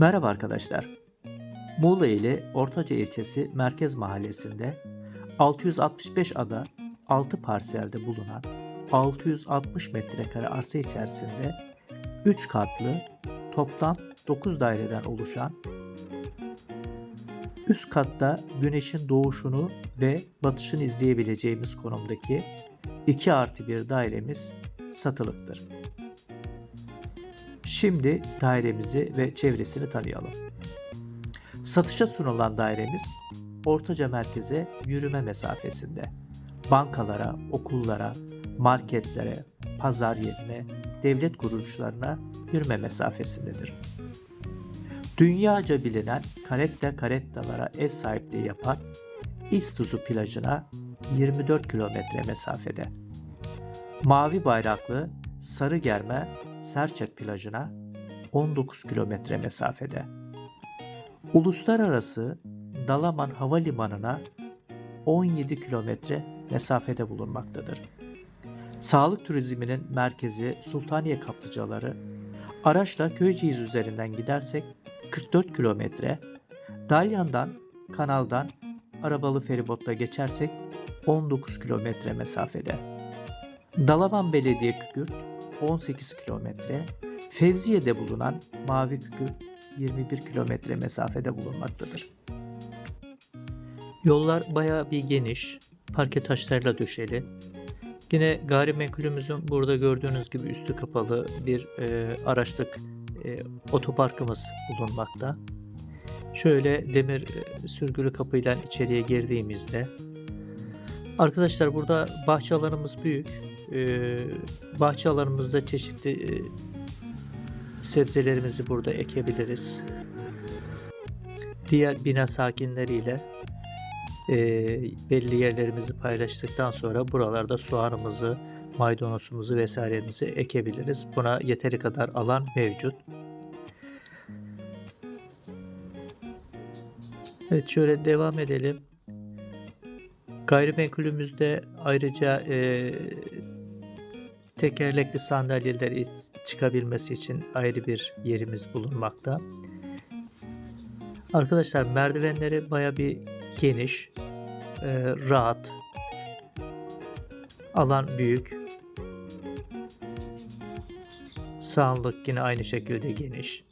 Merhaba arkadaşlar. Muğla ili Ortaca ilçesi Merkez Mahallesi'nde 665 ada 6 parselde bulunan 660 metrekare arsa içerisinde 3 katlı toplam 9 daireden oluşan üst katta güneşin doğuşunu ve batışını izleyebileceğimiz konumdaki 2 artı 1 dairemiz satılıktır. Şimdi dairemizi ve çevresini tanıyalım. Satışa sunulan dairemiz Ortaca merkeze yürüme mesafesinde. Bankalara, okullara, marketlere, pazar yerine, devlet kuruluşlarına yürüme mesafesindedir. Dünyaca bilinen Caretta Caretta'lara ev sahipliği yapan İstuzu plajına 24 kilometre mesafede. Mavi bayraklı Sarıgerme Serçet plajına 19 kilometre mesafede. Uluslararası Dalaman Havalimanı'na 17 kilometre mesafede bulunmaktadır. Sağlık turizminin merkezi Sultaniye Kaplıcaları, araçla Köyceğiz üzerinden gidersek 44 kilometre, Dalyan'dan, kanaldan arabalı feribotla geçersek 19 kilometre mesafede. Dalaman Belediye Kükürt 18 kilometre, Fevziye'de bulunan Mavi Kükürt 21 kilometre mesafede bulunmaktadır. Yollar bayağı bir geniş, parke taşlarla döşeli. Yine gayrimenkulümüzün burada gördüğünüz gibi üstü kapalı bir e, araçlık e, otoparkımız bulunmakta. Şöyle demir e, sürgülü kapıyla içeriye girdiğimizde Arkadaşlar burada bahçe alanımız büyük. Ee, bahçe alanımızda çeşitli e, sebzelerimizi burada ekebiliriz. Diğer bina sakinleriyle e, belli yerlerimizi paylaştıktan sonra buralarda soğanımızı, maydanozumuzu vesairemizi ekebiliriz. Buna yeteri kadar alan mevcut. Evet şöyle devam edelim. Gayrimenkulümüzde ayrıca e, tekerlekli sandalyeler çıkabilmesi için ayrı bir yerimiz bulunmakta. Arkadaşlar merdivenleri baya bir geniş, e, rahat, alan büyük, sağlık yine aynı şekilde geniş.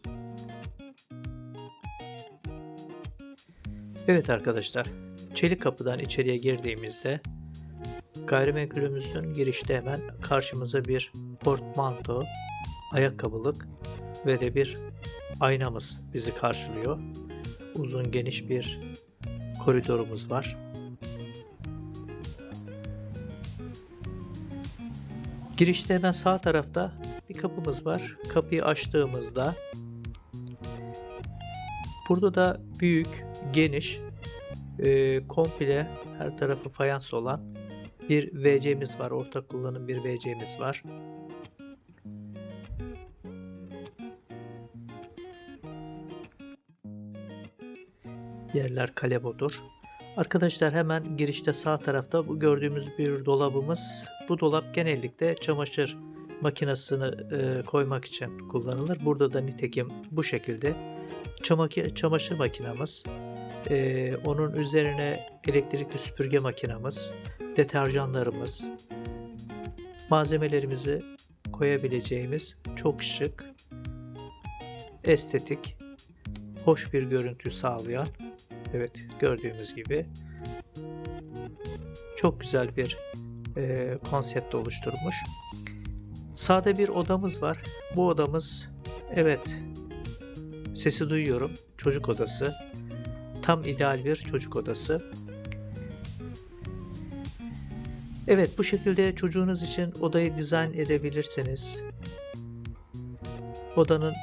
Evet arkadaşlar, çelik kapıdan içeriye girdiğimizde gayrimenkulümüzün girişte hemen karşımıza bir portmanto, ayakkabılık ve de bir aynamız bizi karşılıyor. Uzun geniş bir koridorumuz var. Girişte hemen sağ tarafta bir kapımız var. Kapıyı açtığımızda burada da büyük, geniş, e, komple her tarafı fayans olan bir WC'miz var. Ortak kullanım bir WC'miz var. Yerler kalebodur. Arkadaşlar hemen girişte sağ tarafta bu gördüğümüz bir dolabımız. Bu dolap genellikle çamaşır makinesini e, koymak için kullanılır. Burada da nitekim bu şekilde çamaşır makinamız, e, onun üzerine elektrikli süpürge makinamız, deterjanlarımız, malzemelerimizi koyabileceğimiz çok şık, estetik, hoş bir görüntü sağlayan, evet gördüğümüz gibi çok güzel bir e, konsept oluşturmuş. Sade bir odamız var. Bu odamız evet sesi duyuyorum. Çocuk odası. Tam ideal bir çocuk odası. Evet bu şekilde çocuğunuz için odayı dizayn edebilirsiniz. Odanın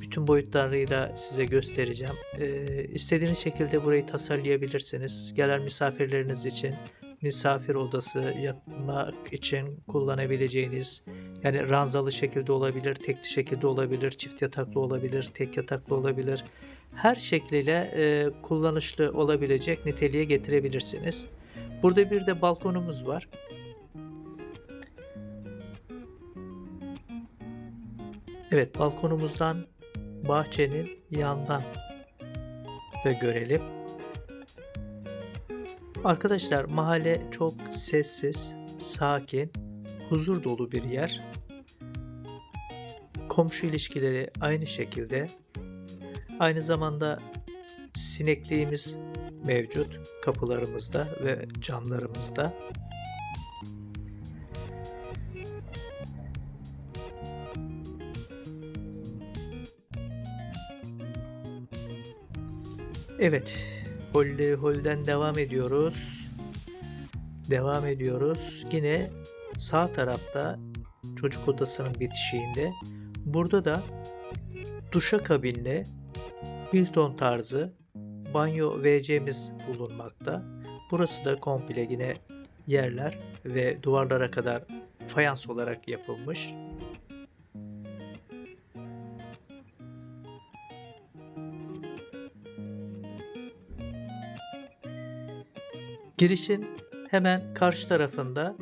bütün boyutlarıyla size göstereceğim. Ee, istediğiniz şekilde burayı tasarlayabilirsiniz. Gelen misafirleriniz için misafir odası yapmak için kullanabileceğiniz yani ranzalı şekilde olabilir, tekli şekilde olabilir, çift yataklı olabilir, tek yataklı olabilir. Her şekliyle e, kullanışlı olabilecek niteliğe getirebilirsiniz. Burada bir de balkonumuz var. Evet balkonumuzdan bahçenin yandan da görelim. Arkadaşlar mahalle çok sessiz, sakin, huzur dolu bir yer. Komşu ilişkileri aynı şekilde. Aynı zamanda sinekliğimiz mevcut kapılarımızda ve camlarımızda. Evet, Holly Hol'den devam ediyoruz. Devam ediyoruz. Yine sağ tarafta çocuk odasının bitişiğinde. Burada da duşakabinli Hilton tarzı banyo WC'miz bulunmakta. Burası da komple yine yerler ve duvarlara kadar fayans olarak yapılmış. Girişin hemen karşı tarafında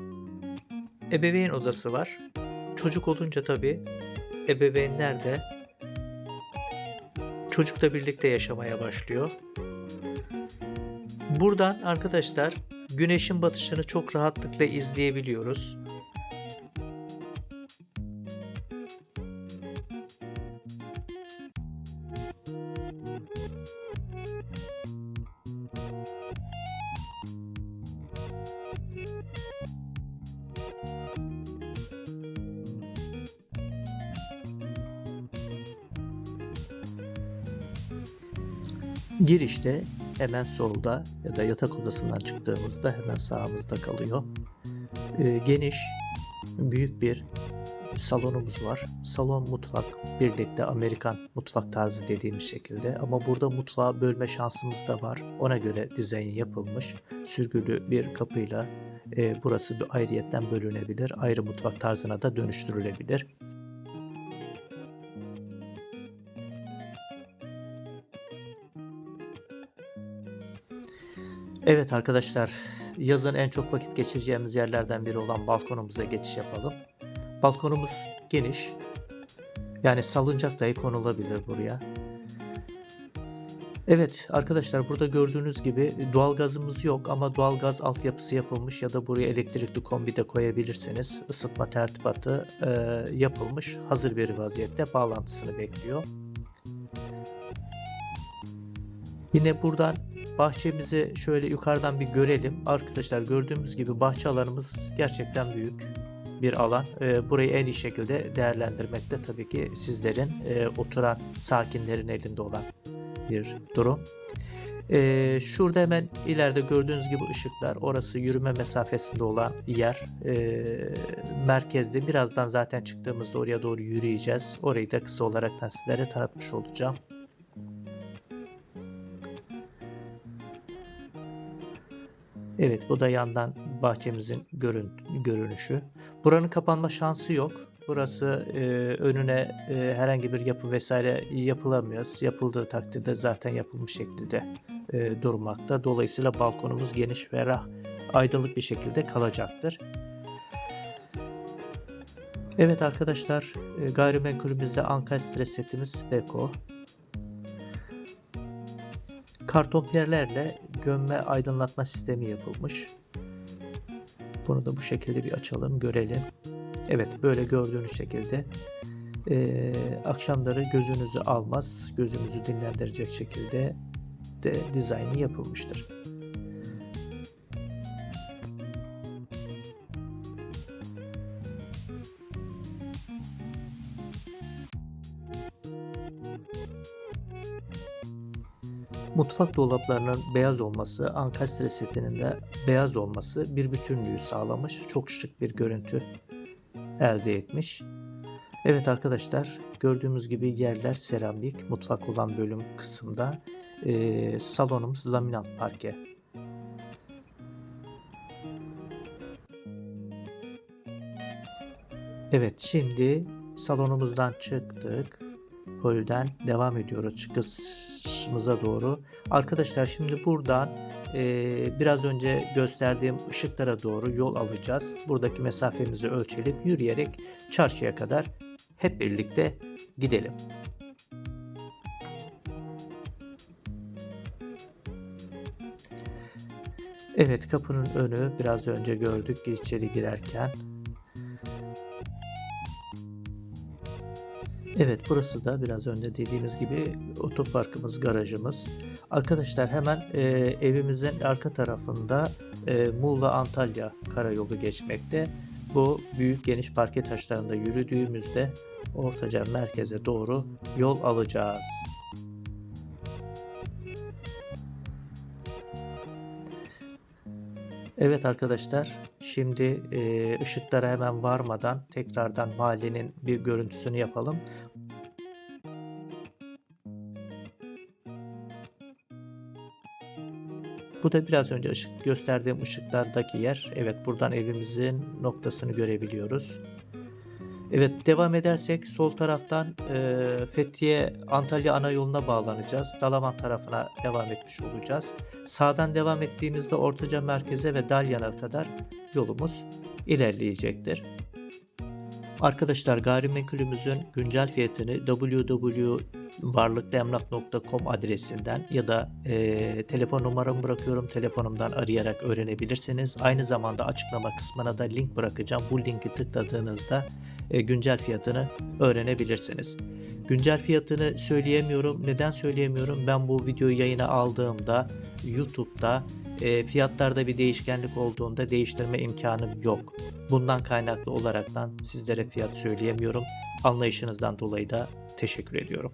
ebeveyn odası var. Çocuk olunca tabi ebeveynler de çocukla birlikte yaşamaya başlıyor. Buradan arkadaşlar güneşin batışını çok rahatlıkla izleyebiliyoruz. Girişte hemen solda ya da yatak odasından çıktığımızda hemen sağımızda kalıyor. Ee, geniş, büyük bir salonumuz var. Salon mutfak birlikte Amerikan mutfak tarzı dediğimiz şekilde ama burada mutfağı bölme şansımız da var. Ona göre dizayn yapılmış. Sürgülü bir kapıyla e, burası bir ayrıyetten bölünebilir. Ayrı mutfak tarzına da dönüştürülebilir. Evet arkadaşlar, yazın en çok vakit geçireceğimiz yerlerden biri olan balkonumuza geçiş yapalım. Balkonumuz geniş. Yani salıncak dahi konulabilir buraya. Evet arkadaşlar burada gördüğünüz gibi doğalgazımız yok ama doğalgaz altyapısı yapılmış ya da buraya elektrikli kombi de koyabilirsiniz. Isıtma tertibatı e, yapılmış hazır bir vaziyette bağlantısını bekliyor. Yine buradan bahçemizi şöyle yukarıdan bir görelim. Arkadaşlar gördüğümüz gibi bahçe alanımız gerçekten büyük bir alan. E, burayı en iyi şekilde değerlendirmekte tabii ki sizlerin e, oturan sakinlerin elinde olan bir durum. E, şurada hemen ileride gördüğünüz gibi ışıklar. Orası yürüme mesafesinde olan yer. E, merkezde birazdan zaten çıktığımızda oraya doğru yürüyeceğiz. Orayı da kısa olarak sizlere tanıtmış olacağım. Evet bu da yandan bahçemizin görün, görünüşü. Buranın kapanma şansı yok. Burası e, önüne e, herhangi bir yapı vesaire yapılamıyor. Yapıldığı takdirde zaten yapılmış şekilde e, durmakta. Dolayısıyla balkonumuz geniş, ferah, aydınlık bir şekilde kalacaktır. Evet arkadaşlar e, gayrimenkulümüzde Ankara stres setimiz Beko. Kartonperlerle gömme aydınlatma sistemi yapılmış. Bunu da bu şekilde bir açalım görelim. Evet böyle gördüğünüz şekilde e, akşamları gözünüzü almaz, gözünüzü dinlendirecek şekilde de dizaynı yapılmıştır. Mutfak dolaplarının beyaz olması, ankastre setinin de beyaz olması bir bütünlüğü sağlamış. Çok şık bir görüntü elde etmiş. Evet arkadaşlar gördüğümüz gibi yerler seramik. Mutfak olan bölüm kısımda e, salonumuz laminat parke. Evet şimdi salonumuzdan çıktık. Holden devam ediyoruz başımıza doğru. Arkadaşlar şimdi buradan e, biraz önce gösterdiğim ışıklara doğru yol alacağız. Buradaki mesafemizi ölçelim yürüyerek çarşıya kadar hep birlikte gidelim. Evet kapının önü biraz önce gördük içeri girerken Evet burası da biraz önce dediğimiz gibi otoparkımız, garajımız. Arkadaşlar hemen e, evimizin arka tarafında e, Muğla-Antalya karayolu geçmekte. Bu büyük geniş parke taşlarında yürüdüğümüzde Ortaca merkeze doğru yol alacağız. Evet arkadaşlar, şimdi e, ışıklara hemen varmadan tekrardan mahallenin bir görüntüsünü yapalım. Bu da biraz önce ışık gösterdiğim ışıklardaki yer. Evet buradan evimizin noktasını görebiliyoruz. Evet devam edersek sol taraftan e, Fethiye Antalya ana yoluna bağlanacağız. Dalaman tarafına devam etmiş olacağız. Sağdan devam ettiğimizde Ortaca merkeze ve Dalyan'a kadar yolumuz ilerleyecektir. Arkadaşlar gayrimenkulümüzün güncel fiyatını www.varlıklıemlak.com adresinden ya da e, telefon numaramı bırakıyorum. Telefonumdan arayarak öğrenebilirsiniz. Aynı zamanda açıklama kısmına da link bırakacağım. Bu linki tıkladığınızda e, güncel fiyatını öğrenebilirsiniz. Güncel fiyatını söyleyemiyorum. Neden söyleyemiyorum? Ben bu videoyu yayına aldığımda YouTube'da e, fiyatlarda bir değişkenlik olduğunda değiştirme imkanım yok. Bundan kaynaklı olaraktan sizlere fiyat söyleyemiyorum. Anlayışınızdan dolayı da teşekkür ediyorum.